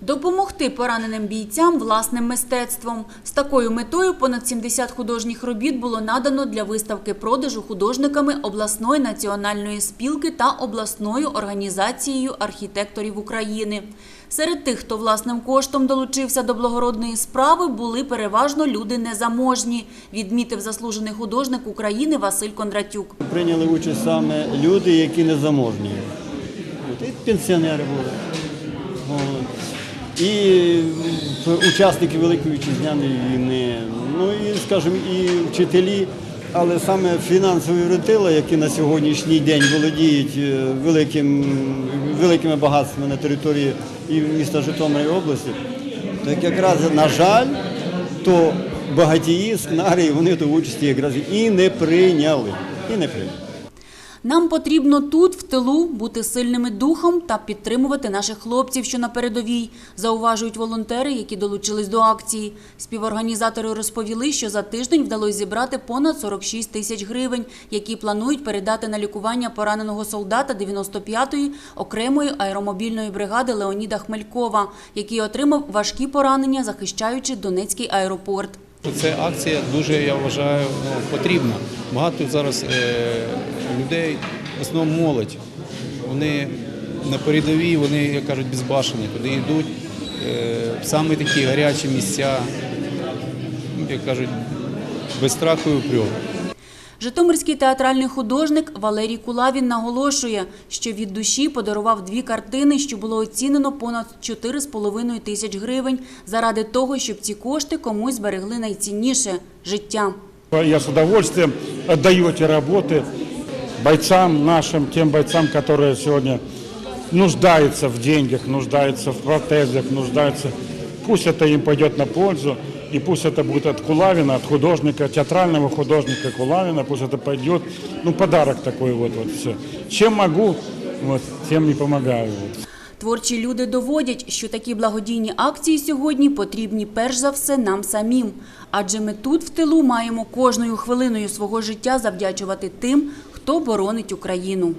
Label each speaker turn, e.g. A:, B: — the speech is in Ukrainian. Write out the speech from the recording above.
A: Допомогти пораненим бійцям власним мистецтвом. З такою метою понад 70 художніх робіт було надано для виставки продажу художниками обласної національної спілки та обласною організацією архітекторів України. Серед тих, хто власним коштом долучився до благородної справи, були переважно люди незаможні, відмітив заслужений художник України Василь Кондратюк.
B: Прийняли участь саме люди, які не заможні. От, і пенсіонери були. І учасники Великої вітчизняної війни, ну і, скажімо, і вчителі, але саме фінансові ретила, які на сьогоднішній день володіють е, великим, великими багатствами на території і міста Житомира і області, так якраз, на жаль, то багатії, скнарі, вони до участі якраз і не прийняли. І не прийняли.
A: Нам потрібно тут, в тилу, бути сильними духом та підтримувати наших хлопців, що на передовій, зауважують волонтери, які долучились до акції. Співорганізатори розповіли, що за тиждень вдалося зібрати понад 46 тисяч гривень, які планують передати на лікування пораненого солдата 95-ї окремої аеромобільної бригади Леоніда Хмелькова, який отримав важкі поранення, захищаючи Донецький аеропорт.
C: Ця акція дуже, я вважаю, ну, потрібна. Багато зараз е, людей, в основному молодь, вони на передовій, вони, як кажуть, безбашені, туди йдуть е, в саме такі гарячі місця, як кажуть, без страху і упрьому.
A: Житомирський театральний художник Валерій Кулавін наголошує, що від душі подарував дві картини, що було оцінено понад 4,5 тисяч гривень, заради того, щоб ці кошти комусь зберегли найцінніше життя.
D: Я с удовольствием отдаю эти работы бойцам нашим, тем бойцам, которые сегодня нуждаются в деньгах, нуждаются в протезах, нуждаются. Пусть это им пойдет на пользу, и пусть это будет от Кулавина, от художника, театрального художника Кулавина, пусть это пойдет, ну, подарок такой вот, вот все. Чем могу, вот, тем не помогаю. Вот.
A: Творчі люди доводять, що такі благодійні акції сьогодні потрібні перш за все нам самим. Адже ми тут в тилу маємо кожною хвилиною свого життя завдячувати тим, хто боронить Україну.